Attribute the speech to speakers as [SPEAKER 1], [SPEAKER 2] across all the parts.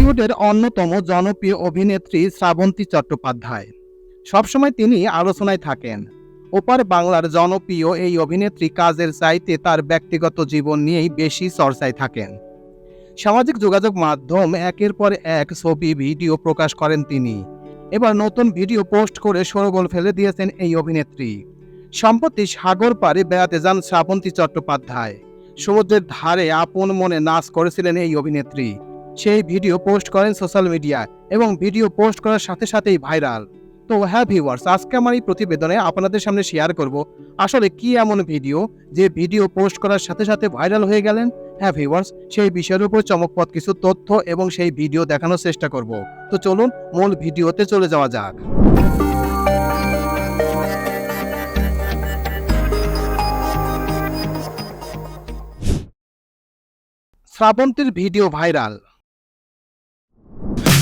[SPEAKER 1] টলিউডের অন্যতম জনপ্রিয় অভিনেত্রী শ্রাবন্তী চট্টোপাধ্যায়। সবসময় তিনি আলোচনায় থাকেন। ওপার বাংলার জনপ্রিয় এই অভিনেত্রী কাজের চাইতে তার ব্যক্তিগত জীবন নিয়েই বেশি চর্চায় থাকেন। সামাজিক যোগাযোগ মাধ্যম একের পর এক ছবি, ভিডিও প্রকাশ করেন তিনি। এবার নতুন ভিডিও পোস্ট করে সরগোল ফেলে দিয়েছেন এই অভিনেত্রী। সম্প্রতি সাগর পাড়ে বেড়াতে যান শ্রাবন্তী চট্টোপাধ্যায়। সমুদ্রের ধারে আপন মনে নাচ করেছিলেন এই অভিনেত্রী। সেই ভিডিও পোস্ট করেন সোশ্যাল মিডিয়ায় এবং ভিডিও পোস্ট করার সাথে সাথেই ভাইরাল। তো হ্যাঁ ভিউয়ার্স, আজকে আমার এই প্রতিবেদনে আপনাদের সামনে শেয়ার করব আসলে কি এমন ভিডিও যে ভিডিও পোস্ট করার সাথে সাথে ভাইরাল হয়ে গেলেন? হ্যাঁ ভিউয়ার্স, সেই বিষয়ের উপর চমকপদ কিছু তথ্য এবং সেই ভিডিও দেখানোর চেষ্টা করব। তো চলুন মূল ভিডিওতে চলে যাওয়া যাক। শ্রাবন্তীর video viral.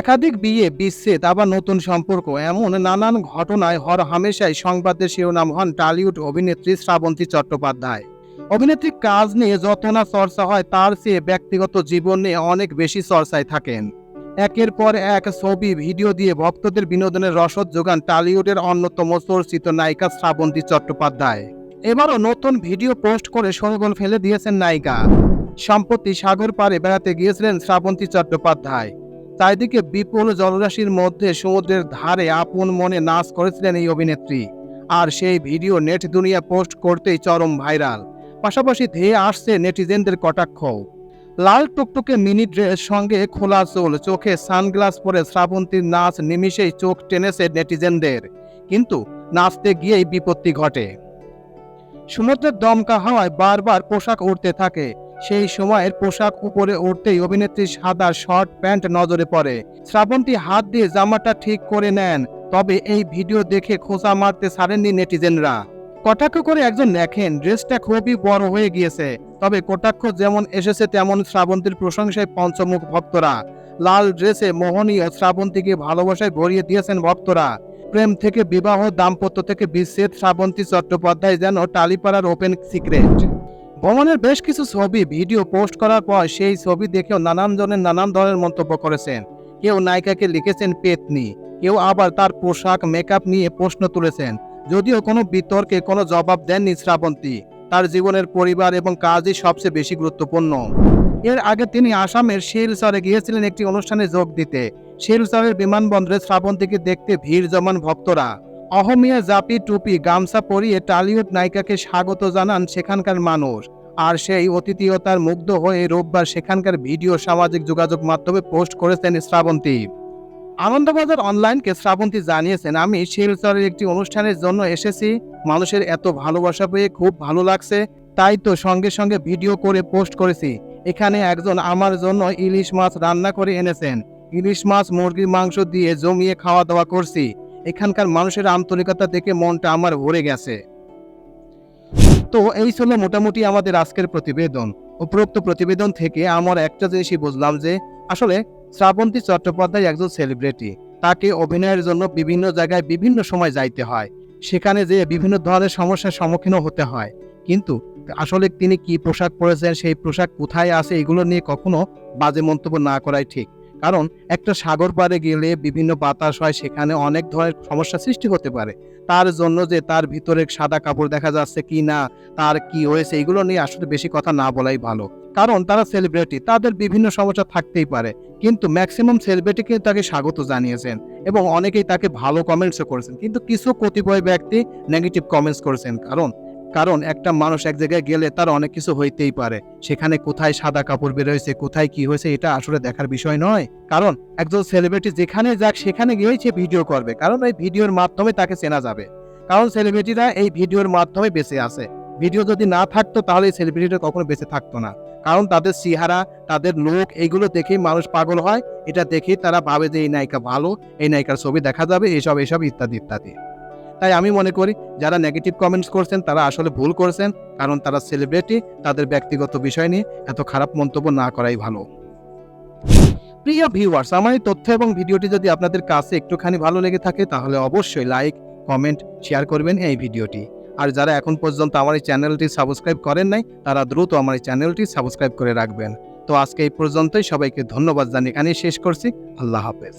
[SPEAKER 1] একাধিক বিয়ে, বিচ্ছেদ, আবার নতুন সম্পর্ক এমন নানান ঘটনায় হর হামেশাই সংবাদের শিরোনাম হন টালিউড অভিনেত্রী শ্রাবন্তী চট্টোপাধ্যায়। অভিনেত্রীর কাজ নিয়ে যত না চর্চা হয়, তার চেয়ে ব্যক্তিগত জীবন নিয়ে অনেক বেশি চর্চায় থাকেন। একের পর এক ছবি, ভিডিও দিয়ে ভক্তদের বিনোদনের রসদ যোগান টালিউডের অন্যতম চর্চিত নায়িকা শ্রাবন্তী চট্টোপাধ্যায়। এবারও নতুন ভিডিও পোস্ট করে সরগোল ফেলে দিয়েছেন নায়িকা। সম্প্রতি সাগর পাড়ে বেড়াতে গিয়েছিলেন শ্রাবন্তী চট্টোপাধ্যায়। চারিদিকে বিপুল জলরাশির মধ্যে সমুদ্রের ধারে আপন মনে নাচ করেছিলেন এই অভিনেত্রী। আর সেই ভিডিও নেট দুনিয়া পোস্ট করতেই চরম ভাইরাল। পাশাপাশি ধেয়ে আসছে নেটিজেনদের কটাক্ষ। লাল টুকটুকে মিনি ড্রেস সঙ্গে খোলা চুল, চোখে সানগ্লাস পরে শ্রাবন্তীর নাচ নিমিষেই চোখ টেনেছে নেটিজেনদের। কিন্তু নাচতে গিয়েই বিপত্তি ঘটে। সমুদ্রের দমকা হাওয়ায় বারবার পোশাক উঠতে থাকে। সেই সময়ের পোশাক উপরে উঠতেই অভিনেত্রীর সাদা শর্ট প্যান্ট নজরে পড়ে। শ্রাবন্তী হাত দিয়ে জামাটা ঠিক করে নেন, তবে এই ভিডিও দেখে খোঁচা মারতে ছাড়েননি নেটিজেনরা। কটাক্ষ করে একজন লেখেন ড্রেসটা খুবই বড় হয়ে গিয়েছে, তবে কটাক্ষ যেমন এসেছে তেমন শ্রাবন্তীর প্রশংসায় পঞ্চমুখ ভক্তরা। লাল ড্রেসে মোহনীয় শ্রাবন্তীকে ভালোবাসায় ভরিয়ে দিয়েছেন ভক্তরা। প্রেম থেকে বিবাহ, দাম্পত্য থেকে বিচ্ছেদ, শ্রাবন্তী চট্টোপাধ্যায় যেন টালিপাড়ার ওপেন সিক্রেট। ভ্রমণের বেশ কিছু ছবি ভিডিও পোস্ট করার পর সেই ছবি দেখেও নানান জনের নানান ধরনের মন্তব্য করেছেন। কেউ নায়িকাকে লিখেছেন পেতনি, কেউ আবার তার পোশাক মেকআপ নিয়ে প্রশ্ন তুলেছেন, যদিও কোনো বিতর্কে কোনো জবাব দেননি শ্রাবন্তী। তার জীবনের পরিবার এবং কাজই সবচেয়ে বেশি গুরুত্বপূর্ণ। এর আগে তিনি আসামের শিলচরে গিয়েছিলেন একটি অনুষ্ঠানে যোগ দিতে। শিলচরের বিমানবন্দরে শ্রাবন্তীকে দেখতে ভিড় জমান ভক্তরা। অহমিয়া জাপি টুপি, গামছা পরিয়ে টালিউড নায়িকাকে স্বাগত জানান সেখানকার মানুষ। আর সেই অতিথিয়তার মুগ্ধ হয়ে রোববার সেখানকার ভিডিও সামাজিক যোগাযোগ মাধ্যমে পোস্ট করেছেন শ্রাবন্তী। আনন্দবাজার অনলাইনকে শ্রাবন্তী জানিয়েছেন, আমি শিলচরের একটি অনুষ্ঠানের জন্য এসেছি। মানুষের এত ভালোবাসা পেয়ে খুব ভালো লাগছে। তাই তো সঙ্গে সঙ্গে ভিডিও করে পোস্ট করেছি। এখানে একজন আমার জন্য ইলিশ মাছ রান্না করে এনেছেন। ইলিশ মাছ, মুরগির মাংস দিয়ে জমিয়ে খাওয়া দাওয়া করছি। এখানকার মানুষের আন্তরিকতা দেখে মনটা আমার ভরে গেছে। তো এই ছিল মোটামুটি আমাদের আজকের প্রতিবেদন। উপরোক্ত প্রতিবেদন থেকে আমার একটা জিনিসই বুঝলাম যে, আসলে শ্রাবন্তী চট্টোপাধ্যায় একজন সেলিব্রিটি তাকে অভিনয়ের জন্য বিভিন্ন জায়গায় বিভিন্ন সময় যাইতে হয়। সেখানে যে বিভিন্ন ধরনের সমস্যার সম্মুখীনও হতে হয়। কিন্তু আসলে তিনি কি পোশাক পরেছেন, সেই পোশাক কোথায় আছে, এগুলো নিয়ে কখনো বাজে মন্তব্য না করাই ঠিক। কারণ একটা সাগর পাড়ে গেলে বিভিন্ন বাতাস হয়, সেখানে অনেক ধরনের সমস্যা সৃষ্টি হতে পারে। তার জন্য যে তার ভিতরে সাদা কাপড় দেখা যাচ্ছে কি না, তার কি হয়েছে, এগুলো নিয়ে আসলে বেশি কথা না বলাই ভালো। কারণ তারা সেলিব্রিটি তাদের বিভিন্ন সমস্যা থাকতেই পারে। কিন্তু ম্যাক্সিমাম সেলিব্রিটি কিন্তু তাকে স্বাগত জানিয়েছেন এবং অনেকেই তাকে ভালো কমেন্টসও করেছেন। কিন্তু কিছু কতিপয় ব্যক্তি নেগেটিভ কমেন্টস করেছেন। কারণ কারণ একটা মানুষ এক জায়গায় গেলে তার অনেক কিছু হইতেই পারে। সেখানে কোথায় সাদা কাপড় বেরোয়েছে কোথায় কি হয়েছে, এটা আসলে দেখার বিষয় নয়। কারণ একজন সেলিব্রিটি যেখানে যাক, সেখানে গিয়েই সে ভিডিও করবে। কারণ এই ভিডিওর মাধ্যমে তাকে চেনা যাবে। কারণ সেলিব্রিটিরা এই ভিডিওর মাধ্যমে বেঁচে আছে। ভিডিও যদি না থাকতো, তাহলে এই সেলিব্রিটিটা কখনো বেঁচে থাকতো না। কারণ তাদের চেহারা, তাদের লোক এইগুলো দেখেই মানুষ পাগল হয়। এটা দেখেই তারা ভাবে যে, এই নায়িকা ভালো, এই নায়িকার ছবি দেখা যাবে, এসব এসব, ইত্যাদি ইত্যাদি। তাই আমি মনে করি যারা নেগেটিভ কমেন্টস করছেন, তারা আসলে ভুল করছেন, কারণ তারা সেলিব্রিটি তাদের ব্যক্তিগত বিষয় নিয়ে এত খারাপ মন্তব্য না করাই ভালো। প্রিয় ভিউয়ার্স আমার এই তথ্য এবং ভিডিওটি যদি আপনাদের কাছে একটুখানি ভালো লেগে থাকে, তাহলে অবশ্যই লাইক কমেন্ট শেয়ার করবেন এই ভিডিওটি। আর যারা এখন পর্যন্ত আমার এই চ্যানেলটি সাবস্ক্রাইব করেন নাই, তারা দ্রুত আমার এই চ্যানেলটি সাবস্ক্রাইব করে রাখবেন। তো আজকে এই পর্যন্তই, সবাইকে ধন্যবাদ জানিয়ে এখানেই শেষ করছি। আল্লাহ হাফেজ।